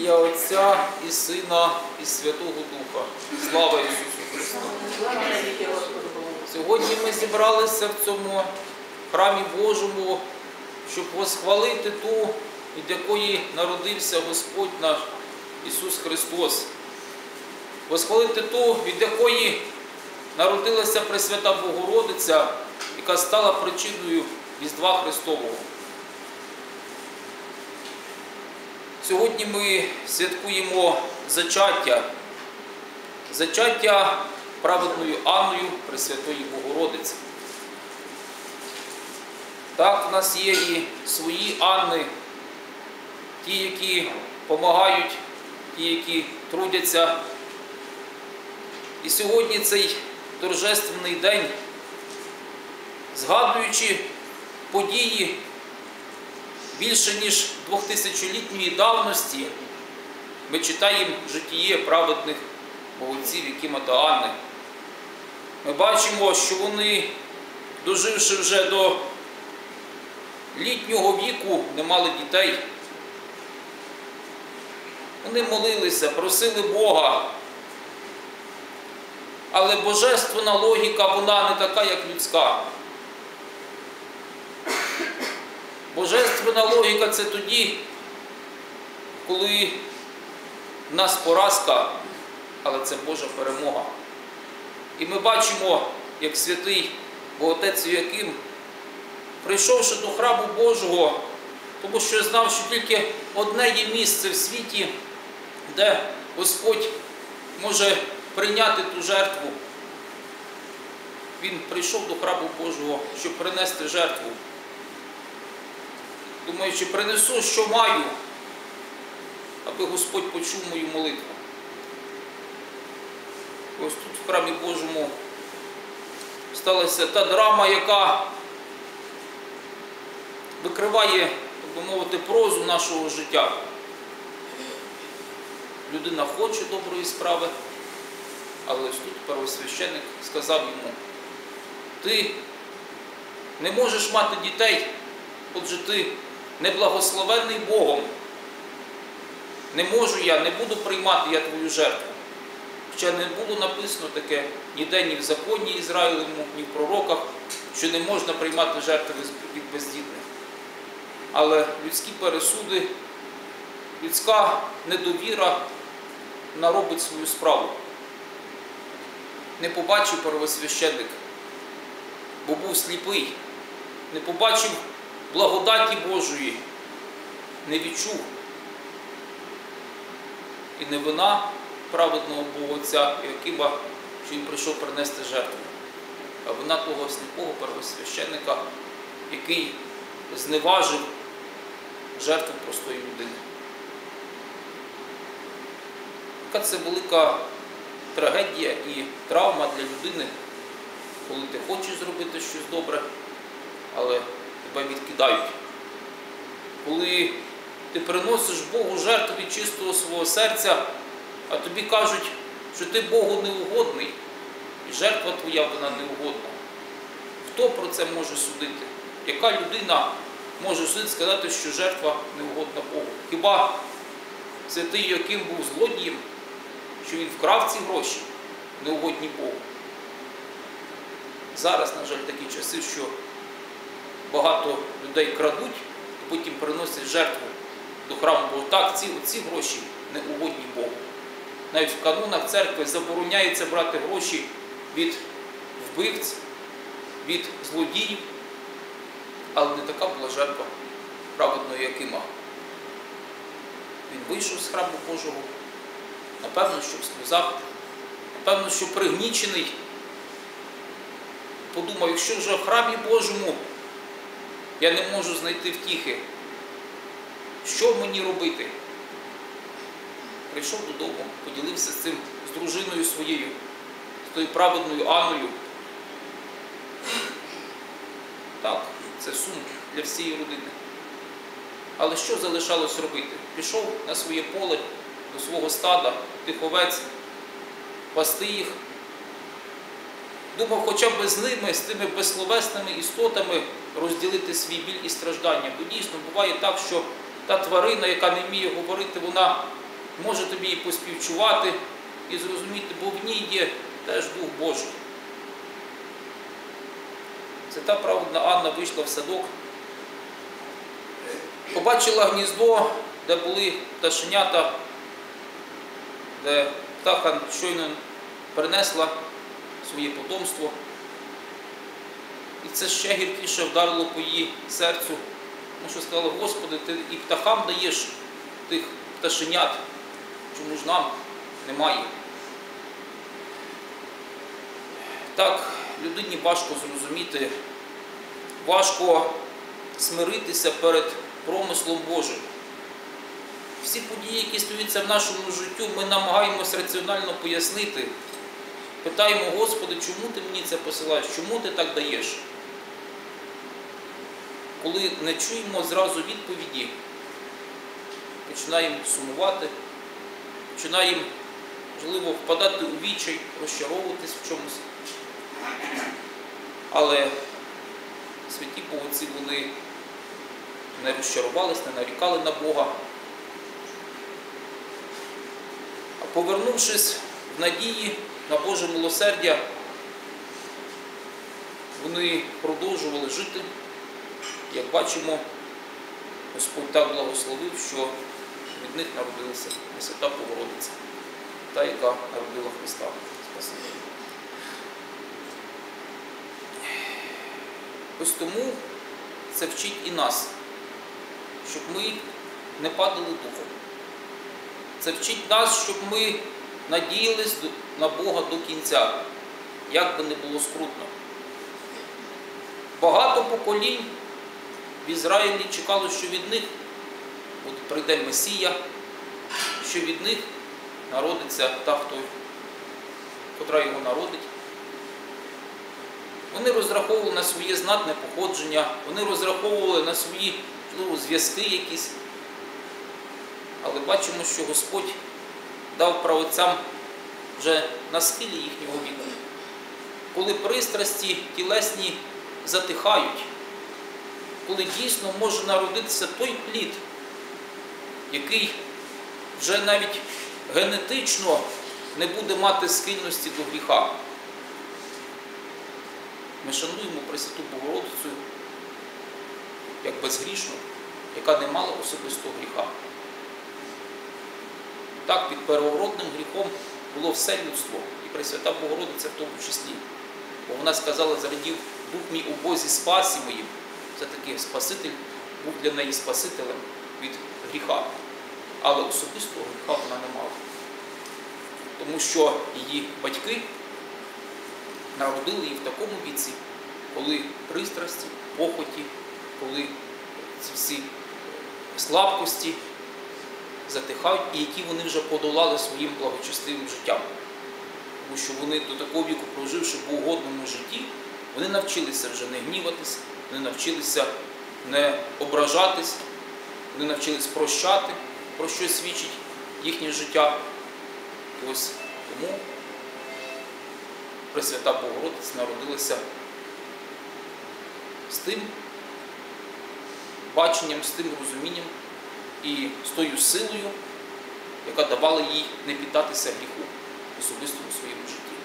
ім'я Отця і Сина, і Святого Духа. Слава Ісусу Христу! Сьогодні ми зібралися в цьому храмі Божому, щоб восхвалити ту, від якої народився Господь наш Ісус Христос. Восхвалити ту, від якої народилася Пресвята Богородиця, яка стала причиною Різдва Христового. Сьогодні ми святкуємо зачаття, зачаття праведною Анною Пресвятої Богородиці. Так, в нас є і свої Анни, ті, які допомагають, ті, які трудяться. І сьогодні цей торжественний день, згадуючи події більше ніж двохтисячолітньої давності, ми читаємо житіє праведних молодців, Якима та Анни. Ми бачимо, що вони, доживши вже до літнього віку, не мали дітей. Вони молилися, просили Бога. Але божественна логіка, вона не така, як людська. Божественна логіка це тоді, коли в нас поразка, але це Божа перемога. І ми бачимо, як святий Боготець Яким, прийшовши до храму Божого, тому що знав, що тільки одне є місце в світі, де Господь може прийняти ту жертву. Він прийшов до храму Божого, щоб принести жертву. Думаючи, принесу, що маю, аби Господь почув мою молитву. Ось тут в храмі Божому сталася та драма, яка викриває, так би мовити, прозу нашого життя. Людина хоче доброї справи, але ось тут первосвященник сказав йому, ти не можеш мати дітей, отже ти неблагословенний Богом. Не можу я, не буду приймати я твою жертву. Хоча не було написано таке ніде ні в законі Ізраїлевому, ні в пророках, що не можна приймати жертви від бездітних. Але людські пересуди, людська недовіра вона робить свою справу. Не побачив первосвященник, бо був сліпий, не побачив благодаті Божої, не відчув. І не вина праведного Бога Отця Якима, що він прийшов принести жертву, а вина того сліпого первосвященника, який зневажив жертву простої людини. Яка це велика трагедія і травма для людини, коли ти хочеш зробити щось добре, але тебе відкидають. Коли ти приносиш Богу жертву від чистого свого серця, а тобі кажуть, що ти Богу неугодний, і жертва твоя вона неугодна. Хто про це може судити? Яка людина може судити сказати, що жертва неугодна Богу? Хіба святий Яким був злодієм, що він вкрав ці гроші, неугодні Богу? Зараз, на жаль, такі часи, що багато людей крадуть і потім приносять жертву до храму Богу. Так, ці оці гроші не угодні Богу. Навіть в канонах церкви забороняється брати гроші від вбивць, від злодіїв, але не така була жертва праведного Якима. Він вийшов з храму Божого, напевно, що в сльозах, напевно, що пригнічений. Подумав, якщо вже в храмі Божому я не можу знайти втіхи, що мені робити? Прийшов додому, поділився з цим з дружиною своєю, з тою праведною Анною. Так, це сум для всієї родини. Але що залишалось робити? Пішов на своє поле до свого стада, тих овець, пасти їх. Думав, хоча б з ними, з тими безсловесними істотами розділити свій біль і страждання. Бо дійсно буває так, що та тварина, яка не вміє говорити, вона може тобі і поспівчувати, і зрозуміти, бо в ній є теж Дух Божий. Це та праведна Анна вийшла в садок, побачила гніздо, де були пташенята, де птаха щойно принесла своє потомство. І це ще гіркіше вдарило по її серцю. Тому що сказала, Господи, ти і птахам даєш тих пташенят, чому ж нам немає. Так, людині важко зрозуміти, важко смиритися перед промислом Божим. Всі події, які стаються в нашому життю, ми намагаємось раціонально пояснити. Питаємо, Господи, чому ти мені це посилаєш? Чому ти так даєш? Коли не чуємо зразу відповіді, починаємо сумувати, починаємо, можливо, впадати у відчай, розчаровуватись в чомусь. Але святі Богоці вони не розчарувались, не нарікали на Бога. А повернувшись в надії на Боже милосердя, вони продовжували жити. Як бачимо, Господь так благословив, що від них народилася Свята Богородиця, та, яка народила Христа Спасителя. Ось тому це вчить і нас, щоб ми не падали духом. Це вчить нас, щоб ми надіялись на Бога до кінця, як би не було скрутно. Багато поколінь в Ізраїлі чекало, що від них буде прийде Месія, що від них народиться та, хто, котра його народить. Вони розраховували на своє знатне походження, вони розраховували на свої можливо, зв'язки якісь. Але бачимо, що Господь дав праотцям вже на схилі їхнього віку, коли пристрасті тілесні затихають, коли дійсно може народитися той плід, який вже навіть генетично не буде мати схильності до гріха. Ми шануємо Пресвяту Богородицю як безгрішну, яка не мала особистого гріха. Так, під первородним гріхом було все людство, і Пресвята Богородиця в тому числі. Бо вона сказала, зарадів Дух мій у Бозі спасі моїм. Це таки Спаситель був для неї Спасителем від гріха. Але особистого гріха вона не мала. Тому що її батьки народили її в такому віці, коли пристрасті, похоті, коли ці всі слабкості затихають, і які вони вже подолали своїм благочестивим життям. Тому що вони до такого віку, проживши в угодному житті, вони навчилися вже не гніватися, вони навчилися не ображатись, вони навчились прощати, про що свідчить їхнє життя. Ось тому Пресвята Богородиця народилася з тим баченням, з тим розумінням і з тою силою, яка давала їй не піддатися гріху особистому своєму житті.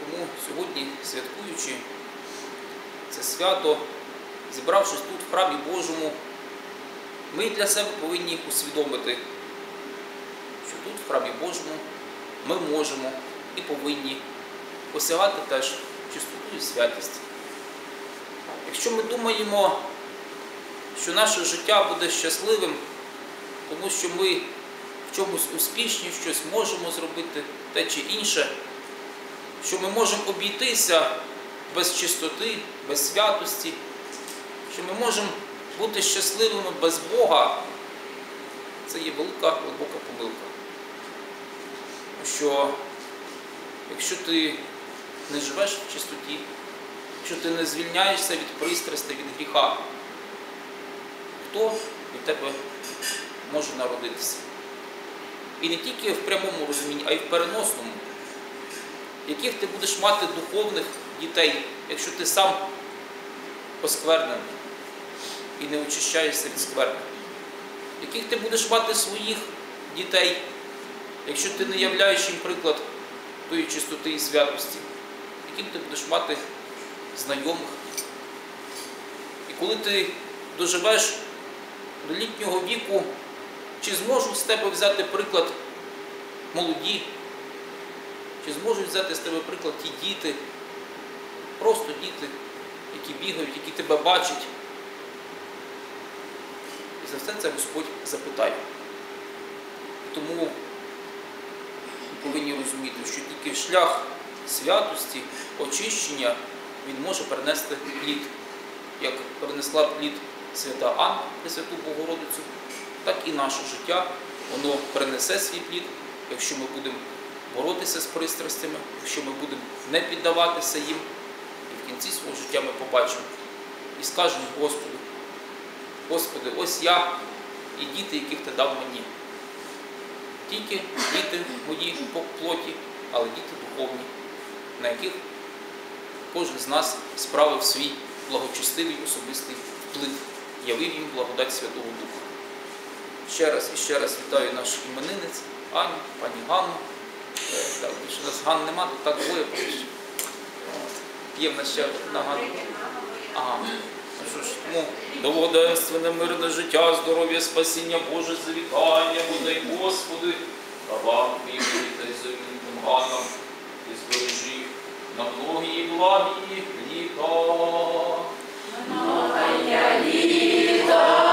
Тому сьогодні, святкуючи це свято, зібравшись тут в храмі Божому, ми для себе повинні усвідомити, що тут, в храмі Божому, ми можемо і повинні осягати теж чистоту і святість. Якщо ми думаємо, що наше життя буде щасливим, тому що ми в чомусь успішні, щось можемо зробити, те чи інше, що ми можемо обійтися без чистоти, без святості, що ми можемо бути щасливими без Бога, це є велика глибока помилка. Що якщо ти не живеш в чистоті, якщо ти не звільняєшся від пристрастей, від гріха, хто від тебе може народитися? І не тільки в прямому розумінні, а й в переносному. Яких ти будеш мати духовних дітей, якщо ти сам осквернений? і не очищаєшся від скверни. Яких ти будеш мати своїх дітей, якщо ти не являєш їм приклад тої чистоти і святості, яким ти будеш мати знайомих. І коли ти доживеш до літнього віку, чи зможуть з тебе взяти приклад молоді, чи зможуть взяти з тебе приклад ті діти, просто діти, які бігають, які тебе бачать. І за все це Господь запитає. Тому ми повинні розуміти, що тільки шлях святості, очищення, він може перенести плід. Як перенесла плід свята Анна Пресвяту Богородицю, так і наше життя, воно перенесе свій плід, якщо ми будемо боротися з пристрастями, якщо ми будемо не піддаватися їм, і в кінці свого життя ми побачимо і скажемо Господу, Господи, ось я і діти, яких ти дав мені. Тільки діти мої по плоті, але діти духовні, на яких кожен з нас справив свій благочестивий особистий вплив, явив їм благодать Святого Духа. Ще раз і ще раз вітаю наш іменинець Аню, пані Ганну. Е, Так, більше нас Ган нема, то так двоє поки Є в нас ще одна Ганна. Ага. Ну що ж, тому довгоденственне, мирне життя, здоров'я, спасіння, Боже завітання, подай Господи, правам твоїм та й завітним Ганам, і збережи їх на плугі благі літо. Многое літо.